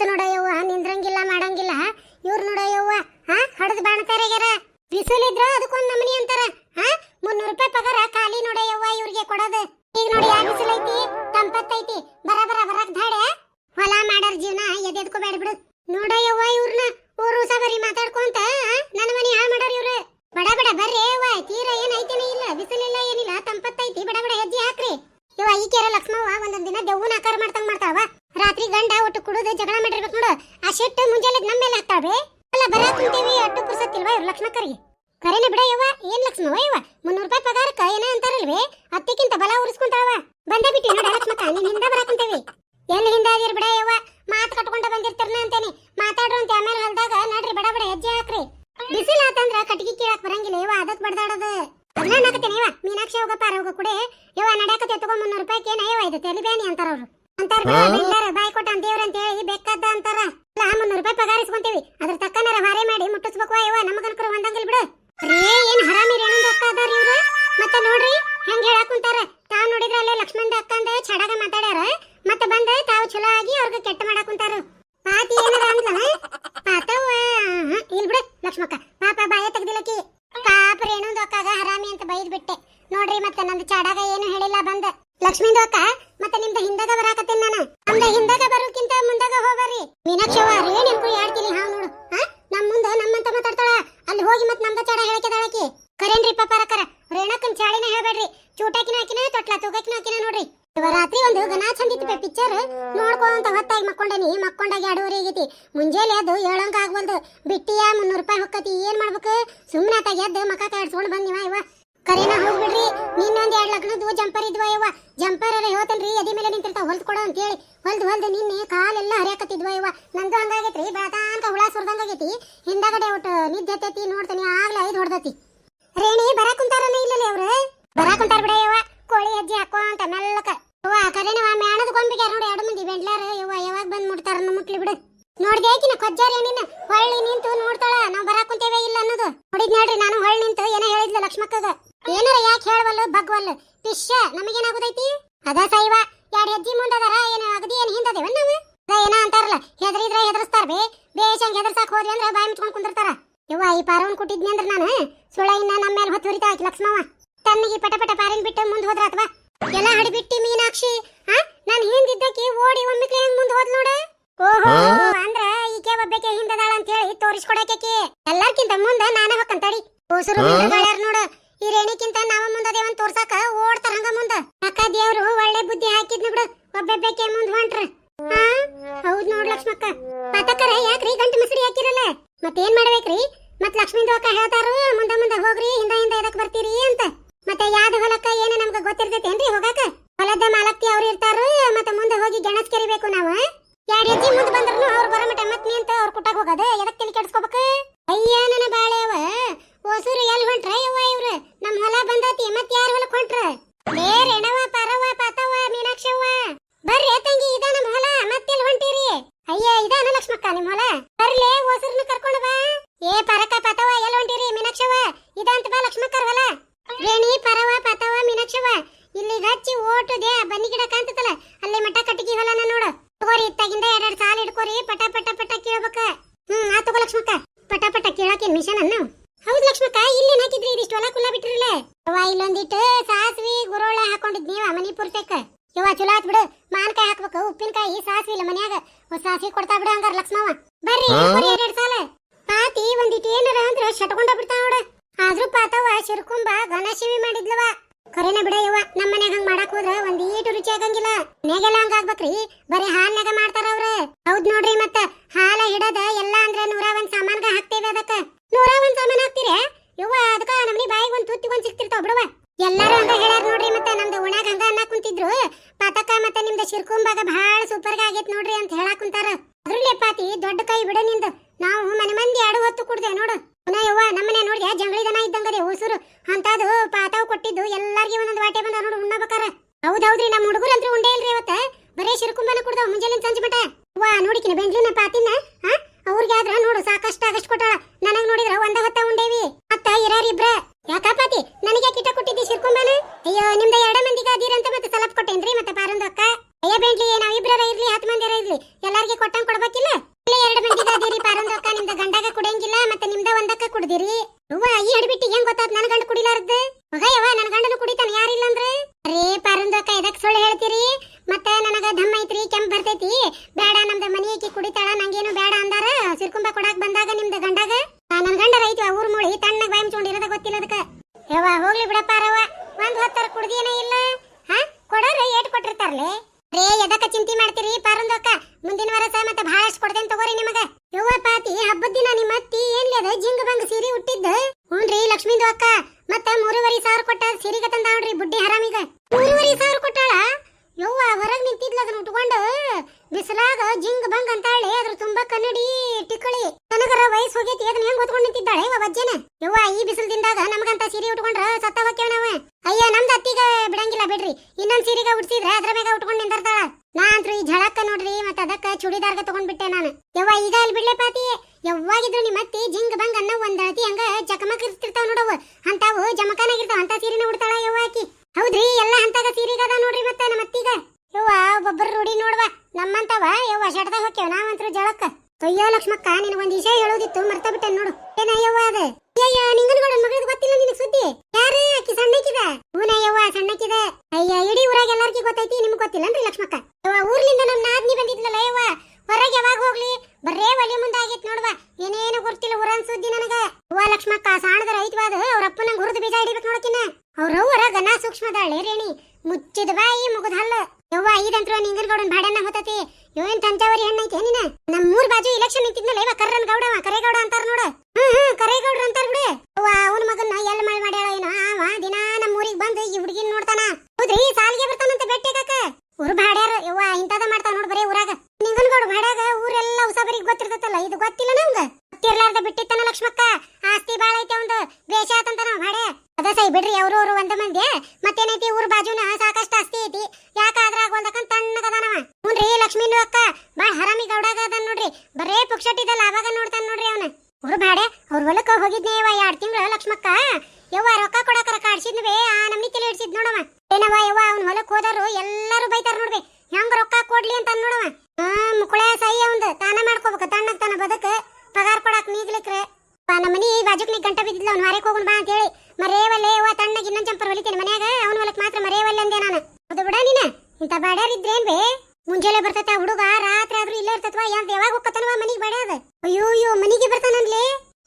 ಹೊತ್ತು ನೋಡಯ್ಯವ್ವ ನಿಂದ್ರಂಗಿಲ್ಲ, ಮಾಡಂಗಿಲ್ಲ. ಇವ್ರು ನೋಡಯ್ಯವ್ವ ಹಾ ಹಡದ್ ಬಾಣ್ತಾರ್ಯಾಗ್ಯಾರ ಬಿಸಿಲಿದ್ರ ಅದಕ್ಕೊಂದ್ ನಮನಿ ಅಂತಾರ. ಹಾ ಮುನ್ನೂರು ರೂಪಾಯಿ ಪಗಾರ ಖಾಲಿ ನೋಡಯ್ಯವ್ವ ಇವ್ರಿಗೆ ಕೊಡೋದು. ಈಗ ನೋಡಿ ಯಾ ಬಿಸಿಲೈತಿ, ತಂಪತ್ತೈತಿ. ಬರ ಬರ ಬರಕ್ ಧಾಡೆ ಹೊಲ ಮಾಡಾರ ಜೀವನ ಬೇಡ ಬಿಡು ನೋಡಯ್ಯವ್ವ ಇವ್ರನ್ನ ಊರು ಸಬರಿ ಮಾತಾಡ್ಕೊಂತ ಆ, ನನ್ನ ಮನಿ ಹಾಳು ಮಾಡಾರ ಇವ್ರು ಬಡ ಬಡ ಬರ್ರಿ ಅವ್ವ ತೀರ ಏನ್ ಐತೇನೆ ಇಲ್ಲ ಬಿಸಿಲಿಲ್ಲ ಏನಿಲ್ಲ ತಂಪತ್ತೈತಿ ಬಡ ಬಡ ಹೆಜ್ಜೆ ಹಾಕ್ರಿ ಇವ ಈಕೆರ ಲಕ್ಷ್ಮವ್ವ ಒಂದೊಂದ್ ದಿನ ದೆವ್ವನ ಆಕಾರ ಮಾಡ್ತಂಗ್ ಮಾಡ್ತಾವ ರಾತ್ರಿ ಗಂಡ ಒಟ್ಟು ಕುಡುದು ಜಗಳ ಮಾಡಿರ್ಬೇಕು ನೋಡು. ಆ ಶೆಟ್ ಮುಂಜಾನೆ ನಮ್ಮ ಮೇಲೆ ಹಾಕ್ತಾವೆ. ಅಲ್ಲ, ಬರ ಕುಂತೀವಿ ಅಟ್ಟು ಪುರ್ಸತ್ತಿಲ್ವಾ ಲಕ್ಷ್ಮಣ ಲಕ್ಷ್ಮಕ್ಕರಿಗೆ? ಕರೆನ ಬಿಡ ಯವ್ವ ಏನ್ ಲಕ್ಷ್ಮಣ ಯವ್ವ ಮುನ್ನೂರು ರೂಪಾಯಿ ಪಗಾರಕ್ಕ, ಏನ ಅಂತಾರಲ್ವೇ? ಅತ್ತಿಕ್ಕಿಂತ ಬಲ ಉರಿಸ್ಕೊಂತಾವ ಬಂದೇ ಬಿಟ್ಟು ನೋಡ ಲಕ್ಷ್ಮಕ್ಕ ನಿನ್ ಹಿಂದ ಬರಾಕುಂತೇವಿ ಎಲ್ಲಿ ಹಿಂದ ಅದಿರ್ ಬಿಡ ಯವ್ವ ಮಾತು ಕಟ್ಕೊಂಡ ಬಂದಿರ್ತಿರ್ನ ಅಂತೇನಿ. ಮಾತಾಡ್ರು ಅಂತ, ಆಮೇಲೆ ಹೊಲ್ದಾಗ, ನಡ್ರಿ ಬಡ ಬಡ, ಹೆಜ್ಜೆ ಹಾಕ್ರಿ. ಬಿಸಿಲ್ ಆತಂದ್ರ ಕಟ್ಟಿಗೆ ಕೀಳಾಕ್ ಬರಂಗಿಲ್ಲ ಯವ್ವ ಅದಕ್ ಬಡ್ದಾಡೋದು. ಅದನ್ನ ನಾಕತ್ತೇನಿ ಯವ್ವ ಮೀನಾಕ್ಷಿ ಹೋಗಪ್ಪ ಹೋಗ ಕುಡೆ. ಯವ್ವ ನಡ್ಯಾಕತ್ತೆ, ತಗೋ ಮುನ್ನೂರು ರೂಪಾಯಿ ಏನ ಯವ್ವ ಇದು ತೆಲಿಬೇನಿ ಅಂತಾರ ಅವ್ರು. ಅಂತಾರ ಹಾ? ಬಿಲ್ಲಾರ ಬಾಯ್ ಕೊಟ್ಟ ಅಂತ ಹೇಳಿ ಬೇಕಾದ ಅಂತಾರ. ಅಲ್ಲ ಮುನ್ನೂರು ರೂಪಾಯಿ ಪಗಾರ ಇಸ್ಕೊಂತೀವಿ ಅದ್ರ ತಕ್ಕನಾರ ಹಾರೆ ಮಾಡಿ ಮುಟ್ಟಿಸ್ಬೇಕು ಯವ್ವ ನಮಗನ್ಕರ ಒಂದಂಗಿಲ್ ಬಿಡು. ರೇ ಏನ್ ಹರಾಮಿ ರೇಣುಂದ ಅಕ್ಕ ಅದಾರ ಇವ್ರು? ಮತ್ತೆ ನೋಡ್ರಿ ಹೆಂಗ್ ಹೇಳಾಕ್ ಕುಂತಾರ? ತಾವ್ ನೋಡಿದ್ರ ಅಲ್ಲೇ ಲಕ್ಷ್ಮಣದ ಅಕ್ಕ ಅಂದ ಚಡಗ ಮಾತಾಡ್ಯಾರ. ಮತ್ತೆ ಬಂದ ತಾವ್ ಚಲೋ ಆಗಿ ಅವ್ರಿಗೆ ಕೆಟ್ಟ ಮಾಡಾಕ್ ಕುಂತಾರ. ಪಾತಿ ಏನದ ಅಂದ್ಲ ಪಾತವ್ವ ಆಹಾ, ಇಲ್ ಬಿಡು ಲಕ್ಷ್ಮಕ್ಕ. ಪಾಪ ಬಾಯ ತೆಗ್ದಿಲ್ಲಕಿ ಪಾಪ ರೇಣುಂದ ಅಕ್ಕಾಗ ಹರಾಮಿ ಅಂತ ಬೈದ್ ಬಿಟ್ಟೆ ನೋಡ್ರಿ ಮತ್ತೆ ನಂದು ಚಡಗ ಏನು ಹೇಳಿಲ್ಲ ಬಂದ. ಲಕ್ಷ್ಮೀ ಅಕ್ಕ ಮತ್ತೆ ನಿಮ್ದ ಹಿಂದಾಗ ಬರಾಕತ್ತೇನ್ ನಾನು? ನಮ್ದ ಹಿಂದಾಗ ಬರೋಕ್ಕಿಂತ ಮುಂದಾಗ ಹೋಗ್ರಿ ಮೀನಾಕ್ಷವ್ವ ನಿಮ್ ಕೂಡ ಹೇಳ್ತೀನಿ ಹಾ ನೋಡು. ಹಾ ನಮ್ ಮುಂದ ನಮ್ಮಂತ ಮಾತಾಡ್ತಾಳ? ಅಲ್ಲಿ ಹೋಗಿ ಮತ್ತೆ ನಮ್ದ ಚಾಡ ಹೇಳಕ್ಕೆ ಕರೇನ್ರಿ ಪಾಪಾರಕರ ರೇಣಕ್ಕನ್ ಚಾಳಿನ ಹೇಳ್ಬೇಡ್ರಿ. ಚೂಟಾಕಿನ ಹಾಕಿನ, ತೊಟ್ಲ ತೂಗಾಕಿನ ಹಾಕಿನ ನೋಡ್ರಿ. ರಾತ್ರಿ ಒಂದು ಗನ ಚಂದಿತ್ತು ಪಿಕ್ಚರ್ ನೋಡ್ಕೊಂತ ಹೊತ್ತಾಗಿ ಮಕ್ಕೊಂಡೇನಿ. ಮಕ್ಕೊಂಡಾಗ ಎರಡೂವರೆ ಆಗೈತಿ. ಮುಂಜಾನೆ ಅದು ಹೇಳಂಗ ಆಗ್ಬಂದು, ಬಿಟ್ಟಿಯ ಮುನ್ನೂರು ರೂಪಾಯಿ ಹೊಕ್ಕತಿ, ಏನ್ ಮಾಡ್ಬೇಕು? ಸುಮ್ಮನೆ ಎದ್ದು ಮಕ ಕಾಡ್ಸ್ಕೊಂಡ್ ಬಂದಿವ ಇವ? ಕರೇನ, ಹೋಗ್ಬಿಡ್ರಿ. ನಿನ್ನೊಂದ್ ಎರಡ್ ಲಗ್ನದ್ದು ಜಂಪರ್ ಇದ್ವ ಯವ್ವ. ಜಂಪರ್ ಅರ ಹೇಳ್ತೇನ್ರಿ ಎದಿ ಮೇಲೆ ನಿಂತಿರ್ತಾವ, ಹೊಲ್ದ್ ಅಂತ ಹೇಳಿ ಹೊಲ್ದ್ ಹೊಲ್ದ್ ನಿನ್ನೆ ಕಾಲೆಲ್ಲ ಹರಿಯಾಕತ್ತಿದ್ವ ಯವ್ವ. ನಂದು ಹಂಗಾಗೈತ್ರಿ ಬೆಳತಾನ್ಕ ಹುಳ ಸುರ್ದಂಗಾಗೈತಿ ಹಿಂದಗಡೆ ಒಟ್ಟು ನಿದ್ದೆ ನೋಡ್ತಾನೆ, ಆಗ್ಲೇ ಐದು ಹೊಡ್ದತಿ. ರೇಣಿ, ಬರಾಕ್ ಕುಂತಾರನ ಅವ್ರ? ಬರಾಕ್ ಕುಂತಾರ ಬಿಡ ಯವ್ವ. ಕೋಳಿ ಹೆಜ್ಜೆ ಹಾಕೋ ಅಂತ ಮೆಲ್ಲಕ. ಯವ್ವ ಕರೇನವ ಮ್ಯಾಣದ ಗೊಂಬಿಗೆ ನೋಡಿ, ಎರಡು ಮಂದಿ ಬೆಂಡ್ಲಾರ ಯವ್ವ. ಯಾವಾಗ ಬಂದ್ ಮುಟ್ತಾರ ಮುಟ್ಲಿ ಬಿಡು. ನೋಡ್ದೆ ಆಕಿನ ಕೊಜ್ಜಾರಿ ನಿನ್ನ ಹೊಳ್ಳಿ ನಿಂತು ನೋಡ್ತಾಳ. ನಾವ್ ಬರಾಕ್ ಕುಂತೇವೆ ಇಲ್ಲ ಅನ್ನೋದು. ನೋಡಿದ್ ನೋಡ್ರಿ, ನಾನು ಹೊಳ್ಳಿ ನಿಂತು ಏನೋ ಹೇಳಿದ್ಲ ಲಕ್ಷ್ಮಕ್ಕಗ ಏನಾರ ಯಾಕೆ ಹೇಳವಲ್ಲು ಬಗ್ವಲ್ಲು ಪಿಶ್ಶ ನಮಗೇನಾಗುದೈತಿ? ಅದ ಸೈವ ಎರಡು ಹೆಜ್ಜಿ ಮುಂದದಾರ ಏನು ಅಗದಿ ಏನು ಹಿಂದದೇವ ನಾವು? ಅದ ಏನ ಅಂತಾರಲ್ಲ ಹೆದರಿದ್ರ ಹೆದರ್ಸ್ತಾರ ಬೇ. ಬೇಷಂಗ್ ಹೆದರ್ಸಾಕ್ ಹೋದ್ವಿ ಅಂದ್ರೆ ಬಾಯಿ ಮುಚ್ಕೊಂಡ್ ಕುಂದಿರ್ತಾರ. ಯವ್ವ ಈ ಪಾರವನ್ ಕೊಟ್ಟಿದ್ನಿ ಅಂದ್ರ ನಾನು? ಸುಳ ಇನ್ನ ನಮ್ಮ ಮೇಲೆ ಹೊತ್ತು ಹೊರಿತಾ ಆಕಿ ಲಕ್ಷ್ಮವ್ವ. ತನ್ನಿಗೆ ಪಟ ಪಟ ಪಾರಿನ ಬಿಟ್ಟು ಮುಂದೆ ಹೋದ್ರ ಅಥವಾ? ಎಲ್ಲ ಹಡಿಬಿಟ್ಟಿ ಮೀನಾಕ್ಷಿ. ಹಾ ನಾನು ಹಿಂದಿದ್ದಕ್ಕೆ ಓಡಿ ಒಮ್ಮಿಕ್ಲೆ ಹೆಂಗ್ ಮುಂದ್ ಹೋದ್ ನೋಡ? ಓಹೋ ಅಂದ್ರ ಈಕೆ ಒಬ್ಬಕ್ಕೆ ಹಿಂದದಾಳ ಅಂತ ಹೇಳಿ ತೋರಿಸ್ಕೊಡಕ್ಕೆ. ಎಲ್ಲಾರ್ಕಿಂತ ಮುಂದ ನಾನ ಹೊಕ್ಕಂತಾಡಿ. ಓಸುರು ಹಾ? ನೋಡು ನೋಡ. ಈ ರೇಣಿಕಿಂತ ನಾವ ದೇವನ್ ತೋರ್ಸಾಕ ಓಡ್ತಾರ ಹಂಗ ಮುಂದ. ಅಕ್ಕ ದೇವ್ರು ಒಳ್ಳೆ ಬುದ್ಧಿ ಹಾಕಿದ್ನ ಬಿಡು. ಒಬ್ಬೊಬ್ಬಕ್ಕೆ ಮುಂದ್ ಹೊಂಟ್ರ. ಹಾ? ಹೌದ್ ನೋಡ್ ಲಕ್ಷ್ಮಕ್ಕ. ಪತಕರ ಯಾಕ್ರಿ ಗಂಟು ಮಸಡಿ ಹಾಕಿರಲ್ಲ? ಮತ್ತೇನ್ ಮಾಡ್ಬೇಕ್ರಿ? ಮತ್ ಲಕ್ಷ್ಮೀ ಅಕ್ಕ ಹೇಳ್ತಾರು, ಮುಂದ ಮುಂದ ಹೋಗ್ರಿ, ಹಿಂದ ಹಿಂದ ಇದಕ್ ಬರ್ತೀರಿ ಅಂತ. ಮತ್ತೆ ಯಾವ್ದು ಹೊಲಕ್ಕ ಏನ ನಮ್ಗ ಗೊತ್ತಿರ್ತೈತೇನ್ರಿ ಹೋಗಾಕ? ಹೊಲದ ಮಾಲಕ್ತಿ ಅವ್ರು ಇರ್ತಾರು, ಮತ್ತೆ ಮುಂದೆ ಹೋಗಿ ಗೆಣಸ್ ಕೆರಿಬೇಕು ನಾವು. ಹೆಜ್ಜೆ ಮುಂದೆ ಬಂದ್ರು ಅವ್ರು ಬರೋ ಮಟ ಮತ್ ನಿಂತ ಅವ್ರ ಕುಟ್ಟಾಗ ಹೋಗೋದು? ಎದಕ್ ತಲೆ ಕೆಡ್ಸ್ಕೋಬೇಕು ಅಯ್ಯ ನನ್ನ ಬಾಳೆವ ಓಸೂರು ಎಲ್ಲಿ ಹೊಂಟ್ರ ಯವ್ವ ಇವ್ರು ನಮ್ ಹೊಲ ಬಂದತಿ ಮತ್ ಯಾರ ಹೊಲಕ್ ಹೊಂಟ್ರ ಲೇ ರೇಣವ ಪರವ ಪಾತವ ಮೀನಾಕ್ಷವ್ವ ಬರ್ರಿ ತಂಗಿ ಇದ ನಮ್ ಹೊಲ ಮತ್ತೆಲ್ಲಿ ಹೊಂಟಿರಿ ಅಯ್ಯ ಇದಾನ ಲಕ್ಷ್ಮಕ್ಕ ನಿಮ್ ಹೊಲ ಬರ್ಲೇ ಓಸೂರ್ನ ಕರ್ಕೊಂಡು ಬಾ ಏ ಪರಕ ಪಾತವ ಎಲ್ಲಿ ಹೊಂಟಿರಿ ಮೀನಾಕ್ಷವ್ವ ಇದಂತ ಬಾ ಲಕ್ಷ್ಮಕ್ಕರ್ ಹೊಲ ರೇಣಿ ಪರವ ಪತವ ಮೀನಾಕ್ಷವ್ವ ಇಲ್ಲಿ ಹಚ್ಚಿ ಓಟುದೆ ಬನ್ನಿ ಗಿಡ ಅಲ್ಲೇ ಮಠ ಕಟ್ಟಿಗೆ ಹೊಲನ ನೋಡು. ತಗೋರಿ ಇತ್ತಾಗಿಂದ ಎರಡೆರಡು ಸಾಲ ಹಿಡ್ಕೋರಿ ಪಟ ಪಟ ಪಟ ಕೇಳ್ಬೇಕ. ಹ್ಮ್ ಆ ತಗೋ ಲಕ್ಷ್ಮಕ್ಕ. ಪಟ ಪಟ ಕೇಳಾಕೇನ್ ಮಿಷನ್ ಅನ್ನು? ಹೌದ್ ಲಕ್ಷ್ಮಕ್ಕ ಇಲ್ಲಿ ಹಾಕಿದ್ರಿ ಇದಿಷ್ಟು ಹೊಲ ಕುಲ್ಲ ಬಿಟ್ಟಿರಲ್ಲ? ಯವ್ವ ಇಲ್ಲೊಂದಿಟ್ಟು ಸಾಸ್ವಿ ಗುರೋಳೆ ಹಾಕೊಂಡಿದ್ ನೀವ ಮನಿ ಪುರ್ತಕ್ಕ ಯವ್ವ ಚಲೋ ಆತ್ ಬಿಡು ಮಾನ್ಕಾಯಿ ಹಾಕ್ಬೇಕು ಉಪ್ಪಿನಕಾಯಿ ಸಾಸ್ವಿ ಇಲ್ಲ ಮನ್ಯಾಗ. ಸಾಸ್ವಿ ಕೊಡ್ತಾ ಬಿಡು ಹಂಗಾರ ಲಕ್ಷ್ಮವ ಬರ್ರಿ ಎರಡ್ ಸಾಲ. ಪಾತಿ ಒಂದಿಟ್ಟು ಏನಾರ ಅಂದ್ರ ಶಟ್ಕೊಂಡ ಬಿಡ್ತಾವ ನೋಡ. ಆದ್ರೂ ಪಾತವ ಶಿರ್ಕುಂಬ ಘನಶಿವಿ ಮಾಡಿದ್ಲವ. ಕರೆನ ಬಿಡ ಯವ್ವ ನಮ್ಮ ಮನ್ಯಾಗ ಹಂಗ ಮಾಡಕ್ ಹೋದ್ರ ಒಂದ್ ಈಟು ರುಚಿ ಆಗಂಗಿಲ್ಲ. ಮನ್ಯಾಗೆಲ್ಲ ಹಂಗ ಆಗ್ಬೇಕ್ರಿ. ಬರೀ ಹಾಲ್ನಾಗ ಮಾಡ್ತಾರ ಅವ್ರ. ಹೌದ್ ನೋಡ್ರಿ ಮತ್ತ, ಹಾಲ, ಹಿಡದ ಎಲ್ಲಾ ಅಂದ್ರ ನೂರ ಒಂದ್ ಸಾಮಾನ್ಗ ಹಾಕ್ತೇವೆ ಅದಕ್ಕ ನೂರ ಒಂದ್ ಸಾಮಾನ್ ಹಾಕ್ತೀರ ಯವ್ವ ಅದಕ್ಕ ನಮ್ನಿ ಬಾಯಿಗೆ ಒಂದ್ ತುತ್ತಿ ಒಂದ್ ಸಿಕ್ತಿರ್ತಾವ ಬಿಡವ ಎಲ್ಲಾರು ಹಂಗ ಹೇಳ್ಯಾರ ನೋಡ್ರಿ ಮತ್ತೆ ನಮ್ದು ಉಣ್ಯಾಗ ಹಂಗ ಅನ್ನ ಕುಂತಿದ್ರು ಪತಕ ಮತ್ತೆ ನಿಮ್ದ ಶಿರ್ಕುಂಬಾಗ ಬಹಳ ಸೂಪರ್ ಆಗೈತ್ ನೋಡ್ರಿ ಅಂತ ಹೇಳಾಕ್ ಕುಂತಾರ ಅದ್ರಲ್ಲೇ ಪಾತಿ ದೊಡ್ಡ ಕೈ ಬಿಡ ನಿಂದ ನಾವು ಮನೆ ಮಂದಿ ಎರಡು ಹೊತ್ತು ಕುಡ್ದೆ ನೋಡು ಪುನಃ ಯವ್ವ ನಮ್ಮನೆ ನೋಡಿ ಜಂಗಳಿ ದನ ಇದ್ದಂಗರಿ ಹೊಸರು ಅಂತದು ಪಾತಾವ್ ಕೊಟ್ಟಿದ್ದು ಎಲ್ಲಾರ್ಗಿ ಒಂದೊಂದು ವಾಟೆ ಬಂದ ನೋಡು ಉಣ್ಣಬೇಕಾರ ಹೌದೌದ್ರಿ ನಮ್ಮ ಹುಡುಗರು ಅಂತೂ ಉಂಡೇ ಇಲ್ರಿ ಇವತ್ತ ಬರೇ ಶಿರ್ಕುಂಬನ ಕುಡ್ದಾವ ಮುಂಜಾನೆ ಸಂಜೆ ಮಟ ವಾ ನೋಡಿಕಿನ ಬೆಂಗ್ಲಿನ ಪಾತಿನ ಹಾ ಅವ್ರಿಗೆ ಆದ್ರ ನೋಡು ಸಾಕಷ್ಟು ಆಗಷ್ಟು ಕೊಟ್ಟಾಳ ನನಗ್ ನೋಡಿದ್ರ ಒಂದ ಹೊತ್ತ ಉಂಡೇವಿ ಅತ್ತ ಇರಾರಿಬ್ರ ಯಾಕ ಪಾತಿ? ನನಗೆ ಕಿಟ ಕೊಟ್ಟಿದ್ದಿ ಶಿರ್ಕುಂಬನ? ಅಯ್ಯೋ, ನಿಮ್ದ ಎರಡು ಮಂದಿಗೆ ಅದೀರಂತ ಮತ್ತೆ ಸಲಪ್ ಕೊಟ್ಟೇನ್ರಿ ಮತ್ತೆ ಪಾರಂದು ಅಕ್ಕ. ಅಯ್ಯ, ಬೇಡ್ಲಿ, ನಾವ್ ಇಬ್ಬರ ಇರ್ಲಿ ಹತ್ತು ಮಂದಿರ ಇರ್ಲಿ. ಎಲ್ಲಾರ್ಗೆ ಕೊಟ್ಟಂಗ್ ಕೊಡ್ಬೇಕಿಲ್ಲ? ಇಲ್ಲ ಎರಡು ಮಂದಿದ ಅದಿರಿ ಅಕ್ಕ, ನಿಮ್ದ ಗಂಡಾಗ ಕುಡಿಯಂಗಿಲ್ಲ, ಮತ್ತೆ ನಿಮ್ದ ಒಂದಕ್ಕ ಕುಡ್ದಿರಿ. ಅವ್ವ ಈ ಹಡ್ಬಿಟ್ಟಿ ಹೆಂಗ್ ಗೊತ್ತಾದ್ ನನ್ ಗಂಡ ಕುಡಿಲಾರ್ದ? ಮಗ ಯವ್ವ, ನನ್ ಗಂಡನು ಕುಡಿತಾನ, ಯಾರಿಲ್ಲ ಅಂದ್ರೆ? ಅರೇ ಅಕ್ಕ, ಎದಕ್ ಸುಳ್ಳು ಹೇಳ್ತೀರಿ? ಮತ್ತೆ ನನಗ ಧಮ್ಮ ಐತ್ರಿ ಕೆಂಪ್ ಬರ್ತೈತಿ ಬೇಡ ನಮ್ದ ಮನಿ ಈಕಿ ಕುಡಿತಾಳ ನಂಗೇನು ಬೇಡ ಅಂದಾರ ಸಿರ್ಕುಂಬ ಕೊಡಾಕ್ ಬಂದಾಗ ನಿಮ್ದ ಗಂಡಾಗ ಆ, ನನ್ ಗಂಡ ರೈತ ಊರ್ ಮುಳಿ ತಣ್ಣಗ್ ಬಾಯಿ ಮುಚ್ಕೊಂಡಿರೋದ ಗೊತ್ತಿಲ್ಲ ಅದಕ್ಕ ಯವ್ವ ಹೋಗ್ಲಿ ಬಿಡಪ್ಪ ರವ್ವ ಒಂದ್ ಹೊತ್ತರ ಕುಡ್ದೇನ ಇಲ್ಲ ಹಾ ಕೊಡೋರು ಏಟ್ ಕೊಟ್ಟಿರ್ತಾರ್ಲೆ ರೇ ಎದಕ್ಕ ಚಿಂತೆ ಮಾಡ್ತೀರಿ ಪಾರೊಂದಕ್ಕ ಮುಂದಿನ ವರ್ಷ ಮತ್ತೆ ಬಹಳಷ್ಟು ಕೊಡ್ತೇನೆ ತಗೋರಿ ನಿಮಗ ಯವ್ವ ಪಾತಿ ಹಬ್ಬದ ದಿನ ನಿಮ್ಮ ಅತ್ತಿ ಏನ್ಲಿ ಅದ ಜಿಂಗ್ ಬಂಗ್ ಸೀರೆ ಹುಟ್ಟಿದ್ದ ಹ್ಞೂನ್ರಿ ಲಕ್ಷ್ಮೀದು ಅಕ್ಕ ಮತ್ತ ಮೂರುವರೆ ಸಾವಿರ ಕೊಟ್ಟ ಸೀರೆಗ ತಂದಾಳ್ರಿ ಬುಡ್ಡಿ ಹರಾಮಿಗ ಮೂರುವರೆ ಸಾವಿರ ಕೊಟ್ಟಾಳ ಯವ್ವ ಹೊರಗ್ ನಿಂತಿದ್ಲ ಅದನ್ನ ಉಟ್ಕೊಂಡು ಬಿಸಿಲಾಗ ಜಿಂಗ್ ಬಂಗ್ ಅಂತಾಳೆ ಅದ್ರ ತುಂಬಾ ಕನ್ನಡಿ ಟಿಕ್ಕಳಿ ನನಗರ ವಯಸ್ಸು ಹೋಗೈತಿ, ಅದನ್ನ ಹೆಂಗ್ ಹೊತ್ಕೊಂಡ್ ನಿಂತಿದ್ದಾಳೆ? ಯವ್ವ ಅಜ್ಜನ ಯವ್ವ, ಈ ಬಿಸಿಲ್ದಿಂದಾಗ ನಮಗಂತ ಸೀರೆ ಉಟ್ಕೊಂಡ್ರ ಸತ್ತ ಹೋಗ್ತೇವ ನಾವ ಅಯ್ಯ, ನಮ್ದು ಅತ್ತಿಗ ಬಿಡಂಗಿಲ್ಲ ಬಿಡ್ರಿ. ಇನ್ನೊಂದ್ ಸೀರೆಗ ಉಡ್ಸಿದ್ರೆ ಅದ್ರ ಮ್ಯಾಗ ಉಟ್ಕೊಂಡ್ ನಿಂದಿರ್ತಾಳ ನಾ ಅಂತ್ರು ಈ ಝಳಕ್ಕ ನೋಡ್ರಿ, ಮತ್ತ ಅದಕ್ಕ ಚೂಡಿದಾರ್ಗ ತಗೊಂಡ್ಬಿಟ್ಟೆ ನಾನು. ಯವ್ವ, ಈಗ ಅಲ್ಲಿ ಬಿಡ್ಲೆ ಪಾತಿ? ಯವ್ವಾಗಿದ್ರು ನಿಮ್ಮ ಅತ್ತಿ ಜಿಂಗ್ ಬಂಗ್ ಅನ್ನೋ ಒಂದ್ ಅತಿ ಹಂಗ ಚಕಮಕ್ ಇರ್ತಿರ್ತಾವ ನೋಡವು ಅಂತಾವು ಜಮಖಾನಾಗಿರ್ತಾವ, ಅಂತ ಸೀರೆನ ಉಡ್ತಾಳ ಯವ್ವ ಆಕಿ. ಹೌದ್ರಿ, ಎಲ್ಲ ಹಂತಾಗ ಸೀರೆಗದ ನೋಡ್ರಿ ಮತ್ತ ನಮ್ಮ ಅತ್ತಿಗ. ಯವ್ವ ಒಬ್ಬೊಬ್ಬರು ರೂಢಿ ನೋಡ್ವ. ನಮ್ಮಂತವ ಯವ್ವ ಶಟದಾಗ ಹೋಕ್ಯವ, ನಾವಂತ್ರು ಜಳಕ್ಕ ಅಯ್ಯೋ ಲಕ್ಷ್ಮಕ್ಕ ನಿನಗೊಂದು ವಿಷಯ ಹೇಳೋದಿತ್ತು ಮರ್ತ ಬಿಟ್ಟೆ ನೋಡು. ಏನ ಯವ್ವ ಅದ? ಅಯ್ಯ ನಿಂಗನಗೌಡ ಮಗಳದ್ ಗೊತ್ತಿಲ್ಲ ನಿನಗ್ ಸುದ್ದಿ? ಯಾರು ಆಕಿ ಸಣ್ಣಕ್ಕಿದ? ಹೂನಯ್ಯವ್ವ ಯವ್ವ ಸಣ್ಣಕ್ಕಿದ. ಅಯ್ಯ, ಇಡೀ ಊರಾಗ ಎಲ್ಲಾರ್ಗಿ ಗೊತ್ತೈತಿ, ನಿಮ್ಗ್ ಗೊತ್ತಿಲ್ಲನ್ರಿ ಲಕ್ಷ್ಮಕ್ಕ ಯವ್ವ ಊರ್ಲಿಂದ ನಮ್ ನಾದ್ನಿ ಬಂದಿದ್ಲಲ್ಲ ಯವ್ವ ಹೊರಗೆ ಯಾವಾಗ ಹೋಗ್ಲಿ ಬರೇ ಒಲಿ ಮುಂದೆ ಆಗೈತ್ ನೋಡ್ವ ಏನೇನು ಗೊತ್ತಿಲ್ಲ ಊರನ್ ಸುದ್ದಿ ನನಗ ಅವ್ವ ಲಕ್ಷ್ಮಕ್ಕ ಸಾಣದ ರೈತವಾದ ಅವ್ರ ಅಪ್ಪನಂಗ ಹುರಿದು ಬೀಜ ಹಿಡಿಬೇಕು ನೋಡಕಿನ ಅವ್ರವ್ವರ ಗನ ಸೂಕ್ಷ್ಮದಾಳೆ ರೇಣಿ ಮುಚ್ಚಿದ ಬಾಯಿ ಮುಗುದ ಹಲ್ಲ ಯವ್ವ ಇದಂತ್ರು ನಿಂಗನಗೌಡನ್ ಭಾಡ್ಯನ ಹೊತತಿ ಏನ್ ತಂಜಾವರಿ ಹೆಣ್ಣೈತೆ ನೀನ ನಮ್ ಮೂರ್ ಬಾಜು ಇಲೆಕ್ಷನ್ ನಿಂತಿದ್ನಲ್ಲ ಇವ ಕರ್ರನ್ ಗೌಡವ ಕರೇಗೌಡ ಅಂತಾರ ನೋಡ. ಹ್ಮ್ ಹ್ಮ್, ಕರೇಗೌಡ್ರು ಅಂತಾರ ಬಿಡು. ಅವನ ಮಗನ್ನ ಎಲ್ ಮಳ್ ಮಾಡ್ಯಾಳ ಏನೋ? ಅವ ದಿನಾ ನಮ್ ಊರಿಗೆ ಬಂದು ಈ ಹುಡುಗಿನ ನೋಡ್ತಾನ. ಹೌದ್ರಿ, ಸಾಲಿಗೆ ಬರ್ತಾನಂತ ಬೆಟ್ಟೆಗಾಕ ಊರ್ ಬಾಡ್ಯಾರ, ಯವ್ವ ಇಂತದ ಮಾಡ್ತಾವ ನೋಡ್ ಬರೀ ಊರಾಗ. ನಿಂಗನಗೌಡ ಬಾಡ್ಯಾಗ ಊರೆಲ್ಲ ಉಸಾಬರಿಗೆ ಗೊತ್ತಿರ್ತೈತಲ್ಲ, ಇದು ಗೊತ್ತಿಲ್ಲ ನಮ್ಗ ಗೊತ್ತಿರ್ಲಾರ್ದ ಬಿಟ್ಟಿತ್ತಾನ ಲಕ್ಷ್ಮಕ್ಕ. ಆಸ್ತಿ ಬಾಳ ಐತೆ ಒಂದು ಬೇಷ ಆತಂತ ನಾವ್ ಬಾಡೆ ಅದ ಸೈ ಬಿಡ್ರಿ, ಅವ್ರು ಅವ್ರು ಒಂದ ಮಂದಿ. ಮತ್ತೇನೈತಿ ಊರ್ ಬಾಜುನ? ಸಾಕಷ್ಟು ಆಸ್ತಿ ಐತಿ ಯಾಕ ಅದ್ರಾಗ ಒಂದಕ್ಕಂತ ತಣ್ಣಗದಾನವ ಹ್ಞೂನ್ರಿ ಲಕ್ಷ್ಮೀನು ಅಕ್ಕ ಬಾಳ್ ಹರಾಮಿ ಗೌಡಾಗ ಅದಾನ ನೋಡ್ರಿ ಬರೇ ಪುಕ್ಷಟಿದ ಲಾಭಾಗ ನೋಡ್ತಾನ ನೋಡ್ರಿ ಅವನ ಊರ್ ಭಾಡೆ ಅವ್ರ ಹೊಲಕ್ಕ ಹೋಗಿದ್ನೇ ಯವ್ವ ಎರಡ್ ತಿಂಗಳ ಲಕ್ಷ್ಮಕ್ಕ, ಯವ್ವ ರೊಕ್ಕ ಕೊಡಕರ ಕಾಡ್ಸಿದ್ವಿ ಆ ನಮ್ನಿ ತಲೆ ಹಿಡ್ಸಿದ್ ನೋಡವ ಏನವ್ವ ಯವ್ವ, ಅವ್ನ ಹೊಲಕ್ ಹೋದರು ಎಲ್ಲಾರು ಬೈತಾರ ನೋಡ್ಬೆ ಹೆಂಗ್ ರೊಕ್ಕ ಕೊಡ್ಲಿ ಅಂತ ನೋಡವ ಆ ಮುಕುಳೆ ಸೈ ಅವಂದ, ತಾನ ಮಾಡ್ಕೋಬೇಕು, ತಣ್ಣಗ್ ತಾನ ಬದಕ, ಪಗಾರ ಕೊಡಾಕ್ ನೀಗ್ಲಿಕ್ರೆ. ನಮ್ಮ ಮನಿ ಬಾಜುಕ್ ನೀ ಗಂಟ ಬಿದ್ದಿಲ್ಲ ಅವ್ನ ಹಾರಕ್ ಹೋಗೋಣ ಬಾ ಅಂತ ಹೇಳಿ ಮರೇವಲ್ಲೇ ಯವ್ವ, ತಣ್ಣಗ್ ಇನ್ನೊಂದ್ ಜಂಪರ್ ಹೊಲಿತೇನೆ ಮನ್ಯಾಗ, ಅವ್ನ ಹೊಲಕ್ ಮಾತ್ರ ಮರೇವಲ್ಲ ಅಂದೆ ನಾನು. ಅದು ಬಿಡ ನೀನ. ಇಂತ ಬಾಡ್ಯಾರ ಇದ್ರೇನ್ ಬೇ ಮುಂಜಾನೆ ಬರ್ತೈತ ಹುಡುಗ, ರಾತ್ರಿ ಆದ್ರೂ ಇಲ್ಲೇ ಇರ್ತತ್ವ, ಯಾವ್ದು ಯಾವಾಗ ಹೋಗ್ತಾನವ ಮನಿಗ್ ಬಾಡ್ಯಾದ ಅಯ್ಯೋ ಅಯ್ಯೋ ಮನಿಗೆ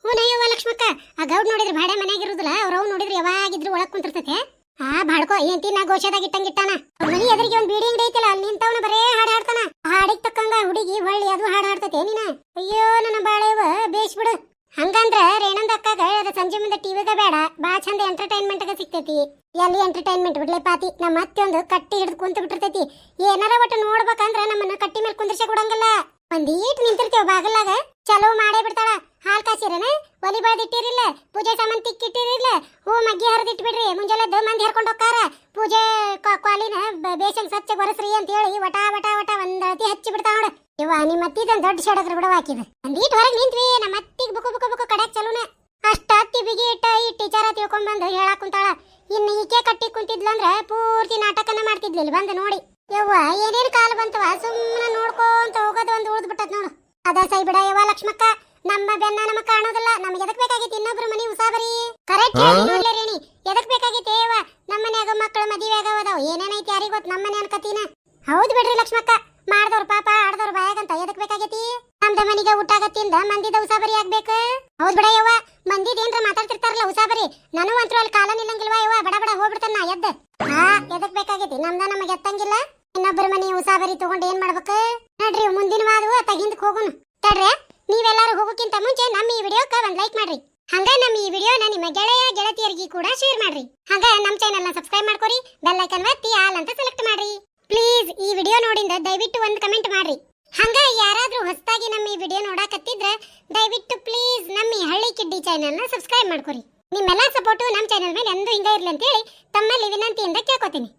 ಬರ್ತಾನನ್ಲೇ ನಯ್ಯವ್ವ ಲಕ್ಷ್ಮಕ್ಕ. ಆ ಗೌಡ್ ನೋಡಿದ್ರೆ ಬಾಡೆ ಮನ್ಯಾಗ ಇರುದಿಲ್ಲ ಅವ್ರವ್ ನೋಡಿದ್ರೆ ಯಾವಾಗಿದ್ರು ಒಳಗ್ ಕುಂತಿರ್ತೈತೆ. ಆ ಬಾಡ್ಕೋ ಏಂತಿ ನಾ ಗೋಶದಾಗ ಇಟ್ಟಂಗಿಟ್ಟಾನ ಮನಿ ಎದುರಿಗೆ ಒಂದ್ ಬೀಡಿ ಅಂಗಡಿ ಐತಲ್ಲ, ಅಲ್ಲಿ ನಿಂತವನ ಬರೇ ಹಾಡ್ ಹಾಡ್ತಾನ ಹಾಡಿಗ್ ತಕ್ಕಂಗ ಹುಡುಗಿ ಹೊಳ್ಳಿ ಅದು ಹಾಡ್ ಹಾಡ್ತೈತೆ ನೀನ? ಅಯ್ಯೋ ನನ್ನ ಬಾಳೆವ ಬೇಷ್ ಬಿಡು ಹಂಗಂದ್ರ ರೇಣಂದ ಅಕ್ಕಾಗ ಅದ ಸಂಜೆ ಮುಂದೆ ಟಿವಿಗ ಬೇಡ, ಬಾ ಚಂದ ಎಂಟರ್ಟೈನ್ಮೆಂಟ್ ಸಿಗ್ತೈತಿ. ಎಲ್ಲಿ ಎಂಟರ್ಟೈನ್ಮೆಂಟ್ ಬಿಡ್ಲೆ ಪಾತಿ ನಮ್ಮ ಅತ್ತೆ ಒಂದು ಕಟ್ಟಿ ಹಿಡಿದು ಕುಂತ ಬಿಟ್ಟಿರ್ತೈತಿ ಏನಾರ ಒಟ್ಟು ನೋಡ್ಬೇಕಂದ್ರ ನಮ್ಮನ್ನ ಕಟ್ಟಿ ಮೇಲೆ ಕುಂದ್ರಿಸ ಕೊಡಂಗಿಲ್ಲ. ಒಂದ್ ಈಟ್ ನಿಂತಿರ್ತೇವ ಬಾಗಲಾಗ ಚಲೋ ಮಾಡೇ ಬಿಡ್ತಾಳ. ಹಾಲ್ ಕಾಸಿರೇನ? ಒಲಿ ಬೆಳ್ದಿಟ್ಟಿರಿಲ್ಲ ಪೂಜೆ ಸಾಮಾನ್ ತಿಕ್ಕಿಟ್ಟಿರಿಲ್ಲ. ಹೂ ಮಗ್ಗಿ ಹರಿದಿಟ್ಬಿಡ್ರಿ ಮುಂಜಾನೆದ್ದು ಮಂದಿ ಹರ್ಕೊಂಡ್ ಹೋಗ್ತಾರ ಪೂಜೆ ಕ್ವಾಲಿನ ಬೇಸನ್ ಸ್ವಚ್ಛ ಬರಸ್ರಿ ಅಂತ ಹೇಳಿ ವಟ ವಟ ವಟ ಒಂದ್ ಅತಿ ಹಚ್ಚಿ ಬಿಡ್ತಾವ ನೋಡ. ಇವ ನಿಮ್ಮ ಅತ್ತಿದೊಂದ್ ದೊಡ್ಡ ಶಡಗ್ರ ಬಿಡವ ಹಾಕಿದ ಒಂದೀಟ್ ಹೊರಗೆ ನಿಂತ್ವಿ ನಮ್ಮ ಅತ್ತಿಗ್ ಬುಕು ಬುಕು ಬುಕು ಕಡೆ ಚಲೋನ. ಅಷ್ಟ ಅತ್ತಿ ಬಿಗಿ ಇಟ್ಟ ಈ ಟೀಚರ ತಿಳ್ಕೊಂಡ್ ಬಂದು ಹೇಳಾಕ್ ಕುಂತಾಳ. ಇನ್ನು ಈಕೆ ಕಟ್ಟಿ ಕುಂತಿದ್ಲಂದ್ರ ಪೂರ್ತಿ ನಾಟಕನ ಮಾಡ್ತಿದ್ಲಿಲ್ಲ ಬಂದು ನೋಡಿ. ಯವ್ವ, ಏನೇನ್ ಕಾಲ ಬಂತವ ಸುಮ್ಮನೆ ನೋಡ್ಕೊಂತ ಹೋಗೋದು ಒಂದು ಉಳಿದ್ಬಿಟ್ಟದ್ ನೋಡು. ಅದ ಸೈ ಬಿಡ ಯವ್ವ ಲಕ್ಷ್ಮಕ್ಕ. ನಮ್ಮ ಬೆನ್ನ ನಮಗ್ ಕಾಣೋದಿಲ್ಲ. ನಮ್ಗೆ ಎದಕ್ ಬೇಕಾಗೈತಿ? ಇನ್ನೊಬ್ರು ಮನಿ ಉಸಾಬರಿ. ಕರೆಕ್ಟ್ ಎದಕ್ ಬೇಕಾಗೈತಿ? ಏವ ನಮ್ಮ ಮನ್ಯಾಗ ಮಕ್ಕಳು ಮದುವೆ ಆಗವದಾವ್ ಏನೇನೈತಿ ಯಾರಿಗ್ ಗೊತ್ತ? ನಮ್ಮ ಮನೆ ಅನ್ಕತೀನ ಹೌದ್ ಬಿಡ್ರಿ ಲಕ್ಷ್ಮಕ್ಕ. ಮಾಡ್ದವ್ರ ಪಾಪ, ಆಡ್ದವ್ರ ಬಾಯಾಗಂತ. ಎದಕ್ ಬೇಕಾಗೈತಿ? ನಮ್ದ ಮನಿಗೆ ಊಟಾಗತ್ತಿಂದ ಮಂದಿದ ಉಸಾಬರಿ ಆಗ್ಬೇಕ? ಹೌದ್ ಬಿಡ ಯವ್ವ, ಮಂದಿದ ಏನ್ರ ಮಾತಾಡ್ತಿರ್ತಾರಲ್ಲ ಉಸಾಬರಿ. ನಾನು ಅಂತೂ ಅಲ್ಲಿ ಕಾಲ ನಿಲ್ಲಂಗಿಲ್ವಾ ಯವ್ವ? ಬಡ ಬಡ ಹೋಗ್ಬಿಡ್ತಾನ ಎದ್ದ. ಹಾ, ಎದಕ್ ಬೇಕಾಗೈತಿ? ನಮ್ದ ನಮಗೆ ಎತ್ತಂಗಿಲ್ಲ. ಇನ್ನೊಬ್ಬರ ಮನೆ ಉಸಾಬರಿ ತಗೊಂಡು ಏನ್ ಮಾಡ್ಬೇಕು? ನಡ್ರಿ, ಮುಂದಿನ ವಾದವು ತಗಿಂದ ಹೋಗೋಣ ತಡ್ರೆ. ನೀವೆಲ್ಲರೂ ಹೋಗೋಕ್ಕಿಂತ ಮುಂಚೆ ನಮ್ಮ ಈ ವಿಡಿಯೋಕ್ಕೆ ಒಂದು ಲೈಕ್ ಮಾಡ್ರಿ. ಹಂಗ ನಮ್ಮ ಈ ವಿಡಿಯೋನ ನಿಮ್ಮ ಗೆಳೆಯ, ಗೆಳತಿಯರಿಗೆ ಕೂಡ ಶೇರ್ ಮಾಡ್ರಿ. ಹಂಗ ನಮ್ಮ ಚಾನೆಲ್ನ ಸಬ್ಸ್ಕ್ರೈಬ್ ಮಾಡ್ಕೊರಿ ಬೆಲ್ ಐಕನ್ ಒತ್ತಿ ಆಲ್ ಅಂತ ಸೆಲೆಕ್ಟ್ ಮಾಡ್ರಿ. ಪ್ಲೀಸ್ ಈ ವಿಡಿಯೋ ನೋಡಿಂದ ದಯವಿಟ್ಟು ಒಂದು ಕಮೆಂಟ್ ಮಾಡ್ರಿ. ಹಂಗ ಯಾರಾದರೂ ಹೊಸದಾಗಿ ನಮ್ಮ ಈ ವಿಡಿಯೋ ನೋಡಕತ್ತಿದ್ರೆ ದಯವಿಟ್ಟು ಪ್ಲೀಸ್ ನಮ್ಮ ಈ ಹಳ್ಳಿ ಕಿಡ್ಡಿ ಚಾನೆಲ್ನ ಸಬ್ಸ್ಕ್ರೈಬ್ ಮಾಡ್ಕೊರಿ. ನಿಮ್ಮೆಲ್ಲ ಸಪೋರ್ಟು ನಮ್ಮ ಚಾನೆಲ್ ಮೇಲೆ ಎಂದೂ ಹಿಂಗ ಇರ್ಲಿ ಅಂತ ಹೇಳಿ ತಮ್ಮಲ್ಲಿ ವಿನಂತಿಯಿಂದ ಕೇಳ್ಕೊತೀನಿ.